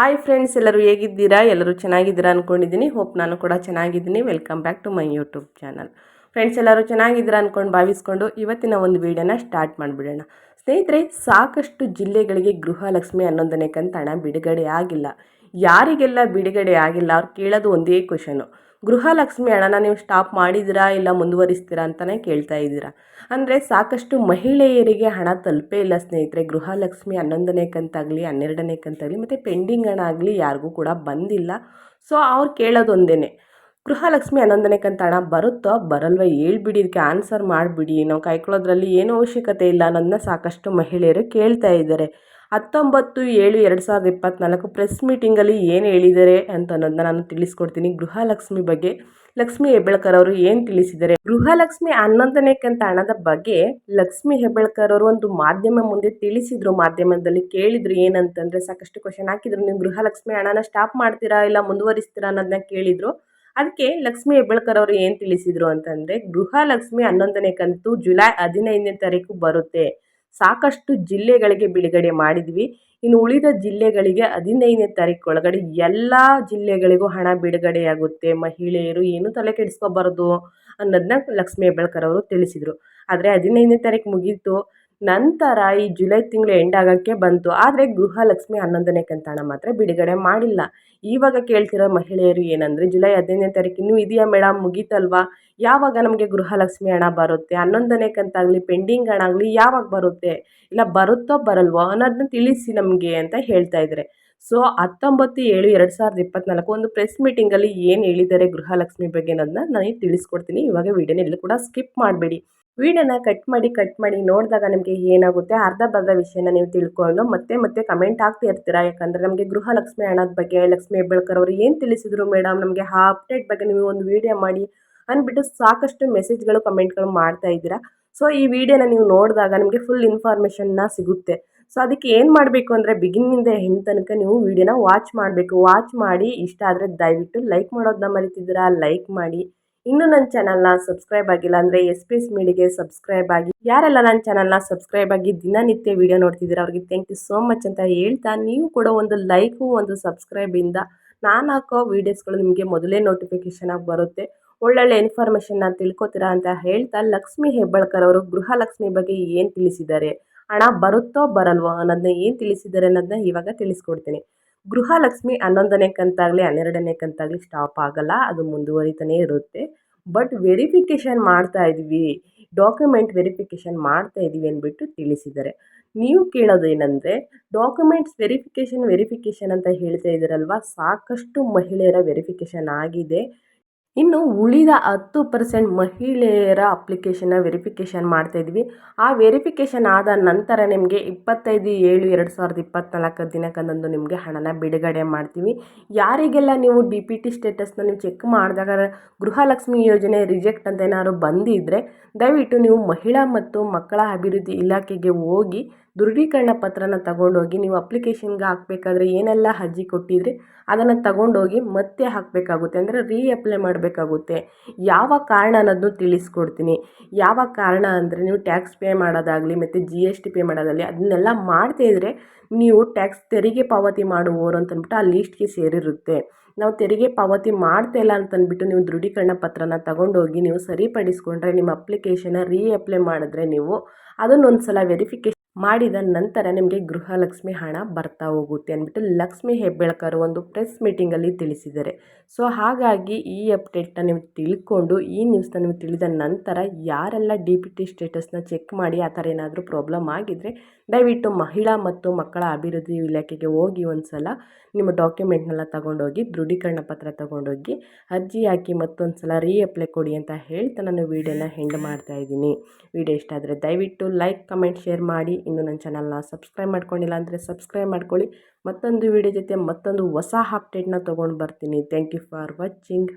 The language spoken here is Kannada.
ಹಾಯ್ ಫ್ರೆಂಡ್ಸ್ ಎಲ್ಲರೂ ಹೇಗಿದ್ದೀರಾ? ಎಲ್ಲರೂ ಚೆನ್ನಾಗಿದ್ದೀರಾ ಅಂದ್ಕೊಂಡಿದ್ದೀನಿ ಹೋಪ್ ನಾನು ಕೂಡ ಚೆನ್ನಾಗಿದ್ದೀನಿ. Welcome back to my YouTube channel friends ಎಲ್ಲರೂ ಚೆನ್ನಾಗಿದ್ದೀರಾ ಅಂದ್ಕೊಂಡು ಭಾವಿಸ್ಕೊಂಡು ಇವತ್ತಿನ ಒಂದು ವೀಡಿಯೋನ ಸ್ಟಾರ್ಟ್ ಮಾಡಿಬಿಡೋಣ. ಸ್ನೇಹಿತರೆ, ಸಾಕಷ್ಟು ಜಿಲ್ಲೆಗಳಿಗೆ ಗೃಹಲಕ್ಷ್ಮಿ ಹನ್ನೊಂದನೇ ಕಂತಣ ಹಣ ಬಿಡುಗಡೆ ಆಗಿಲ್ಲ. ಯಾರಿಗೆಲ್ಲ ಬಿಡುಗಡೆ ಆಗಿಲ್ಲ, ಅವ್ರು ಕೇಳೋದು ಒಂದೇ ಕ್ವಶನು ಗೃಹಲಕ್ಷ್ಮಿ ಹಣನ ನೀವು ಸ್ಟಾಪ್ ಮಾಡಿದ್ದೀರಾ ಇಲ್ಲ ಮುಂದುವರಿಸ್ತೀರಾ ಅಂತಲೇ ಕೇಳ್ತಾ ಇದ್ದೀರಾ? ಅಂದರೆ ಸಾಕಷ್ಟು ಮಹಿಳೆಯರಿಗೆ ಹಣ ತಲುಪೇ ಇಲ್ಲ ಸ್ನೇಹಿತರೆ. ಗೃಹಲಕ್ಷ್ಮಿ ಹನ್ನೊಂದನೇ ಕಂತಾಗಲಿ, ಹನ್ನೆರಡನೇ ಕಂತಾಗಲಿ, ಮತ್ತು ಪೆಂಡಿಂಗ್ ಹಣ ಆಗಲಿ ಯಾರಿಗೂ ಕೂಡ ಬಂದಿಲ್ಲ. ಸೊ ಅವ್ರು ಕೇಳೋದೊಂದೇ ಗೃಹಲಕ್ಷ್ಮಿ ಹನ್ನೊಂದನೇ ಕಂತ ಹಣ ಬರುತ್ತೋ ಬರಲ್ವ ಹೇಳ್ಬಿಡಿ, ಇದಕ್ಕೆ ಆನ್ಸರ್ ಮಾಡಿಬಿಡಿ. ನಾವು ಕಾಯ್ಕೊಳ್ಳೋದ್ರಲ್ಲಿ ಏನೂ ಅವಶ್ಯಕತೆ ಇಲ್ಲ ಅನ್ನೋದನ್ನ ಸಾಕಷ್ಟು ಮಹಿಳೆಯರು ಕೇಳ್ತಾ ಇದ್ದಾರೆ. ಹತ್ತೊಂಬತ್ತು ಏಳು ಎರಡು ಸಾವಿರದ ಇಪ್ಪತ್ತ್ನಾಲ್ಕು ಪ್ರೆಸ್ ಮೀಟಿಂಗಲ್ಲಿ ಏನು ಹೇಳಿದ್ದಾರೆ ಅಂತ ಅನ್ನೋದನ್ನ ನಾನು ತಿಳಿಸ್ಕೊಡ್ತೀನಿ. ಗೃಹಲಕ್ಷ್ಮಿ ಬಗ್ಗೆ ಲಕ್ಷ್ಮಿ ಹೆಬ್ಬಳ್ಕರ್ ಅವರು ಏನು ತಿಳಿಸಿದ್ದಾರೆ ಗೃಹಲಕ್ಷ್ಮಿ ಹನ್ನೊಂದನೇ ಕಂತ ಹಣದ ಬಗ್ಗೆ ಲಕ್ಷ್ಮಿ ಹೆಬ್ಬಳ್ಕರ್ ಅವರು ಒಂದು ಮಾಧ್ಯಮ ಮುಂದೆ ತಿಳಿಸಿದ್ರು. ಮಾಧ್ಯಮದಲ್ಲಿ ಕೇಳಿದ್ರು ಏನಂತಂದ್ರೆ, ಸಾಕಷ್ಟು ಕ್ವಶನ್ ಹಾಕಿದ್ರು. ನೀವು ಗೃಹಲಕ್ಷ್ಮಿ ಹಣನ ಸ್ಟಾಪ್ ಮಾಡ್ತೀರಾ ಇಲ್ಲ ಮುಂದುವರಿಸ್ತೀರಾ ಅನ್ನೋದನ್ನ ಕೇಳಿದ್ರು. ಅದಕ್ಕೆ ಲಕ್ಷ್ಮಿ ಹೆಬ್ಬಳ್ಕರ್ ಅವರು ಏನು ತಿಳಿಸಿದ್ರು ಅಂತಂದರೆ, ಗೃಹಲಕ್ಷ್ಮಿ ಹನ್ನೊಂದನೇ ಕಂತು ಜುಲೈ ಹದಿನೈದನೇ ತಾರೀಕು ಬರುತ್ತೆ. ಸಾಕಷ್ಟು ಜಿಲ್ಲೆಗಳಿಗೆ ಬಿಡುಗಡೆ ಮಾಡಿದ್ವಿ. ಇನ್ನು ಉಳಿದ ಜಿಲ್ಲೆಗಳಿಗೆ ಹದಿನೈದನೇ ತಾರೀಕು ಒಳಗಡೆ ಎಲ್ಲ ಜಿಲ್ಲೆಗಳಿಗೂ ಹಣ ಬಿಡುಗಡೆಯಾಗುತ್ತೆ. ಮಹಿಳೆಯರು ಏನು ತಲೆ ಕೆಡಿಸ್ಕೋಬಾರ್ದು ಅನ್ನೋದನ್ನ ಲಕ್ಷ್ಮೀ ಹೆಬ್ಬಾಳ್ಕರ್ ಅವರು ತಿಳಿಸಿದರು. ಆದರೆ ಹದಿನೈದನೇ ತಾರೀಕು ಮುಗೀತು. ನಂತರ ಈ ಜುಲೈ ತಿಂಗಳು ಎಂಡ್ ಆಗೋಕ್ಕೆ ಬಂತು. ಆದರೆ ಗೃಹಲಕ್ಷ್ಮಿ ಹನ್ನೊಂದನೇ ಕಂತಾಣ ಮಾತ್ರ ಬಿಡುಗಡೆ ಮಾಡಿಲ್ಲ. ಇವಾಗ ಕೇಳ್ತಿರೋ ಮಹಿಳೆಯರು ಏನಂದರೆ, ಜುಲೈ ಹದಿನೈದನೇ ತಾರೀಕು ಇನ್ನೂ ಇದೆಯಾ ಮೇಡಮ್ ಮುಗೀತಲ್ವಾ? ಯಾವಾಗ ನಮಗೆ ಗೃಹಲಕ್ಷ್ಮಿ ಹಣ ಬರುತ್ತೆ? ಹನ್ನೊಂದನೇ ಕಂತಾಗಲಿ ಪೆಂಡಿಂಗ್ ಹಣ ಆಗಲಿ ಯಾವಾಗ ಬರುತ್ತೆ? ಇಲ್ಲ ಬರುತ್ತೋ ಬರಲ್ವೋ ಅನ್ನೋದನ್ನ ತಿಳಿಸಿ ನಮಗೆ ಅಂತ ಹೇಳ್ತಾ ಇದ್ದಾರೆ ಸೊ, ಹತ್ತೊಂಬತ್ತು ಏಳು ಎರಡು ಸಾವಿರದ ಇಪ್ಪತ್ನಾಲ್ಕು ಒಂದು ಪ್ರೆಸ್ ಮೀಟಿಂಗಲ್ಲಿ ಏನು ಹೇಳಿದ್ದಾರೆ ಗೃಹಲಕ್ಷ್ಮಿ ಬಗ್ಗೆ ಅನ್ನೋದನ್ನ ನಾನು ತಿಳಿಸ್ಕೊಡ್ತೀನಿ. ಇವಾಗ ವೀಡಿಯೋನೆಲ್ಲೂ ಕೂಡ ಸ್ಕಿಪ್ ಮಾಡಬೇಡಿ. ವೀಡಿಯೋನ ಕಟ್ ಮಾಡಿ ಕಟ್ ಮಾಡಿ ನೋಡಿದಾಗ ನಿಮಗೆ ಏನಾಗುತ್ತೆ? ಅರ್ಧ ಬರ್ಧ ವಿಷಯನ ನೀವು ತಿಳ್ಕೊಂಡು ಮತ್ತೆ ಮತ್ತೆ ಕಮೆಂಟ್ ಆಗ್ತಾ ಇರ್ತೀರಾ ಯಾಕಂದರೆ ನಮಗೆ ಗೃಹಲಕ್ಷ್ಮಿ ಹಣದ ಬಗ್ಗೆ, ಲಕ್ಷ್ಮಿ ಹೆಬ್ಬಳ್ಕರ್ ಅವರು ಏನು ತಿಳಿಸಿದ್ರು ಮೇಡಮ್ ನಮಗೆ ಆ ಅಪ್ಡೇಟ್ ಬಗ್ಗೆ ನೀವು ಒಂದು ವೀಡಿಯೋ ಮಾಡಿ ಅಂದ್ಬಿಟ್ಟು ಸಾಕಷ್ಟು ಮೆಸೇಜ್ಗಳು ಕಮೆಂಟ್ಗಳು ಮಾಡ್ತಾ ಇದ್ದೀರಾ? ಸೊ ಈ ವಿಡಿಯೋನ ನೀವು ನೋಡಿದಾಗ ನಿಮಗೆ ಫುಲ್ ಇನ್ಫಾರ್ಮೇಷನ್ನ ಸಿಗುತ್ತೆ. ಸೊ ಅದಕ್ಕೆ ಏನು ಮಾಡಬೇಕು ಅಂದರೆ ಬಿಗಿನಿಂದ ಹೆಣ್ಣು ತನಕ ನೀವು ವಿಡಿಯೋನ ವಾಚ್ ಮಾಡಬೇಕು. ವಾಚ್ ಮಾಡಿ ಇಷ್ಟ ಆದರೆ ದಯವಿಟ್ಟು ಲೈಕ್ ಮಾಡೋದನ್ನ ಮರಿತಿದ್ದೀರಾ? ಲೈಕ್ ಮಾಡಿ. ಇನ್ನೂ ನನ್ನ ಚಾನಲ್ನ ಸಬ್ಸ್ಕ್ರೈಬ್ ಆಗಿಲ್ಲ ಅಂದರೆ ಎಸ್ ಪಿ ಎಸ್ ಮೀಡಿಗೆ ಸಬ್ಸ್ಕ್ರೈಬ್ ಆಗಿ. ಯಾರೆಲ್ಲ ನನ್ನ ಚಾನಲ್ನ ಸಬ್ಸ್ಕ್ರೈಬ್ ಆಗಿ ದಿನನಿತ್ಯ ವೀಡಿಯೋ ನೋಡ್ತಿದ್ದೀರಾ, ಅವ್ರಿಗೆ ಥ್ಯಾಂಕ್ ಯು ಸೋ ಮಚ್ ಅಂತ ಹೇಳ್ತಾ, ನೀವು ಕೂಡ ಒಂದು ಲೈಕು ಒಂದು ಸಬ್ಸ್ಕ್ರೈಬಿಂದ ನಾನು ಹಾಕೋ ವೀಡಿಯೋಸ್ಗಳು ನಿಮಗೆ ಮೊದಲೇ ನೋಟಿಫಿಕೇಷನ್ ಆಗಿ ಬರುತ್ತೆ. ಒಳ್ಳೊಳ್ಳೆ ಇನ್ಫಾರ್ಮೇಷನ್ನ ತಿಳ್ಕೊತೀರಾ ಅಂತ ಹೇಳ್ತಾ ಲಕ್ಷ್ಮಿ ಹೆಬ್ಬಳ್ಕರ್ ಅವರು ಗೃಹಲಕ್ಷ್ಮಿ ಬಗ್ಗೆ ಏನು ತಿಳಿಸಿದ್ದಾರೆ, ಹಣ ಬರುತ್ತೋ ಬರಲ್ವೋ ಅನ್ನೋದನ್ನ ಏನು ತಿಳಿಸಿದ್ದಾರೆ ಅನ್ನೋದನ್ನ ಇವಾಗ ತಿಳಿಸ್ಕೊಡ್ತೀನಿ. ಗೃಹಲಕ್ಷ್ಮಿ ಹನ್ನೊಂದನೇ ಕಂತಾಗಲಿ, ಹನ್ನೆರಡನೇ ಕಂತಾಗಲಿ ಸ್ಟಾಪ್ ಆಗಲ್ಲ, ಅದು ಮುಂದುವರಿತಾನೇ ಇರುತ್ತೆ. ಬಟ್ ವೆರಿಫಿಕೇಷನ್ ಮಾಡ್ತಾ ಇದ್ವಿ ಡಾಕ್ಯುಮೆಂಟ್ ವೆರಿಫಿಕೇಷನ್ ಮಾಡ್ತಾ ಇದ್ದೀವಿ ಅಂದ್ಬಿಟ್ಟು ತಿಳಿಸಿದ್ದಾರೆ. ನೀವು ಕೇಳೋದೇನೆಂದರೆ ಡಾಕ್ಯುಮೆಂಟ್ಸ್ ವೆರಿಫಿಕೇಷನ್ ವೆರಿಫಿಕೇಷನ್ ಅಂತ ಹೇಳ್ತಾ ಇದ್ದೀರಲ್ವ, ಸಾಕಷ್ಟು ಮಹಿಳೆಯರ ವೆರಿಫಿಕೇಷನ್ ಆಗಿದೆ. ಇನ್ನು ಉಳಿದ ಹತ್ತು ಪರ್ಸೆಂಟ್ ಮಹಿಳೆಯರ ಅಪ್ಲಿಕೇಶನ್ನ ವೆರಿಫಿಕೇಷನ್ ಮಾಡ್ತಾಯಿದ್ವಿ ಆ ವೆರಿಫಿಕೇಷನ್ ಆದ ನಂತರ ನಿಮಗೆ ಇಪ್ಪತ್ತೈದು ಏಳು ಎರಡು ಸಾವಿರದ ಇಪ್ಪತ್ತ್ನಾಲ್ಕು ದಿನಕ್ಕಂದಂದು ನಿಮಗೆ ಹಣನ ಬಿಡುಗಡೆ ಮಾಡ್ತೀವಿ. ಯಾರಿಗೆಲ್ಲ ನೀವು ಡಿ ಪಿ ಟಿ ಸ್ಟೇಟಸ್ನ ನೀವು ಚೆಕ್ ಮಾಡಿದಾಗ ಗೃಹಲಕ್ಷ್ಮಿ ಯೋಜನೆ ರಿಜೆಕ್ಟ್ ಅಂತ ಏನಾದ್ರು ಬಂದಿದ್ದರೆ ದಯವಿಟ್ಟು ನೀವು ಮಹಿಳಾ ಮತ್ತು ಮಕ್ಕಳ ಅಭಿವೃದ್ಧಿ ಇಲಾಖೆಗೆ ಹೋಗಿ ದೃಢೀಕರಣ ಪತ್ರನ ತಗೊಂಡೋಗಿ ನೀವು ಅಪ್ಲಿಕೇಶನ್ಗೆ ಹಾಕಬೇಕಾದ್ರೆ ಏನೆಲ್ಲ ಅರ್ಜಿ ಕೊಟ್ಟಿದ್ರಿ, ಅದನ್ನು ತಗೊಂಡೋಗಿ ಮತ್ತೆ ಹಾಕಬೇಕಾಗುತ್ತೆ. ಅಂದರೆ ರೀ ಅಪ್ಲೈ ಮಾಡಬೇಕಾಗುತ್ತೆ. ಯಾವ ಕಾರಣ ಅನ್ನೋದನ್ನು ತಿಳಿಸ್ಕೊಡ್ತೀನಿ. ಯಾವ ಕಾರಣ ಅಂದರೆ ನೀವು ಟ್ಯಾಕ್ಸ್ ಪೇ ಮಾಡೋದಾಗಲಿ, ಮತ್ತು ಜಿ ಎಸ್ ಟಿ ಪೇ ಮಾಡೋದಾಗಲಿ, ಅದನ್ನೆಲ್ಲ ಮಾಡ್ತಾ ಇದ್ದರೆ ನೀವು ಟ್ಯಾಕ್ಸ್ ತೆರಿಗೆ ಪಾವತಿ ಮಾಡುವವರು ಅಂತಂದ್ಬಿಟ್ಟು ಆ ಲೀಸ್ಟ್ಗೆ ಸೇರಿರುತ್ತೆ. ನಾವು ತೆರಿಗೆ ಪಾವತಿ ಮಾಡ್ತಾ ಇಲ್ಲ ಅಂತಂದ್ಬಿಟ್ಟು ನೀವು ದೃಢೀಕರಣ ಪತ್ರನ ತಗೊಂಡೋಗಿ ನೀವು ಸರಿಪಡಿಸ್ಕೊಂಡ್ರೆ, ನಿಮ್ಮ ಅಪ್ಲಿಕೇಶನ್ನ ರೀ ಅಪ್ಲೈ ಮಾಡಿದ್ರೆ ನೀವು ಅದನ್ನೊಂದು ಸಲ ವೆರಿಫಿಕೇಷನ್ ಮಾಡಿದ ನಂತರ ನಿಮಗೆ ಗೃಹಲಕ್ಷ್ಮಿ ಹಣ ಬರ್ತಾ ಹೋಗುತ್ತೆ ಅಂದ್ಬಿಟ್ಟು ಲಕ್ಷ್ಮಿ ಹೆಬ್ಬೆಳ್ಕರ್ ಒಂದು ಪ್ರೆಸ್ ಮೀಟಿಂಗಲ್ಲಿ ತಿಳಿಸಿದ್ದಾರೆ. ಸೊ ಹಾಗಾಗಿ ಈ ಅಪ್ಡೇಟ್ನ ನೀವು ತಿಳ್ಕೊಂಡು, ಈ ನ್ಯೂಸ್ನ ನೀವು ತಿಳಿದ ನಂತರ ಯಾರೆಲ್ಲ ಡಿ ಪಿ ಟಿ ಸ್ಟೇಟಸ್ನ ಚೆಕ್ ಮಾಡಿ ಆ ಥರ ಏನಾದರೂ ಪ್ರಾಬ್ಲಮ್ ಆಗಿದ್ದರೆ ದಯವಿಟ್ಟು ಮಹಿಳಾ ಮತ್ತು ಮಕ್ಕಳ ಅಭಿವೃದ್ಧಿ ಇಲಾಖೆಗೆ ಹೋಗಿ ಒಂದು ಸಲ ನಿಮ್ಮ ಡಾಕ್ಯುಮೆಂಟ್ನೆಲ್ಲ ತಗೊಂಡೋಗಿ, ದೃಢೀಕರಣ ಪತ್ರ ತಗೊಂಡೋಗಿ, ಅರ್ಜಿ ಹಾಕಿ ಮತ್ತೊಂದು ಸಲ ರೀ ಅಪ್ಲೈ ಕೊಡಿ ಅಂತ ಹೇಳ್ತಾ ನಾನು ವೀಡಿಯೋನ ಹೆಂಡ್ ಮಾಡ್ತಾ ಇದ್ದೀನಿ. ವೀಡಿಯೋ ಇಷ್ಟ ಆದರೆ ದಯವಿಟ್ಟು ಲೈಕ್ ಕಮೆಂಟ್ ಶೇರ್ ಮಾಡಿ. ಇನ್ನು ನನ್ನ ಚಾನಲ್ನ ಸಬ್ಸ್ಕ್ರೈಬ್ ಮಾಡ್ಕೊಂಡಿಲ್ಲ ಅಂದರೆ ಸಬ್ಸ್ಕ್ರೈಬ್ ಮಾಡ್ಕೊಳ್ಳಿ. ಮತ್ತೊಂದು ವಿಡಿಯೋ ಜೊತೆ ಮತ್ತೊಂದು ಹೊಸ ಅಪ್ಡೇಟ್ನ ತೊಗೊಂಡು ಬರ್ತೀನಿ. Thank you for watching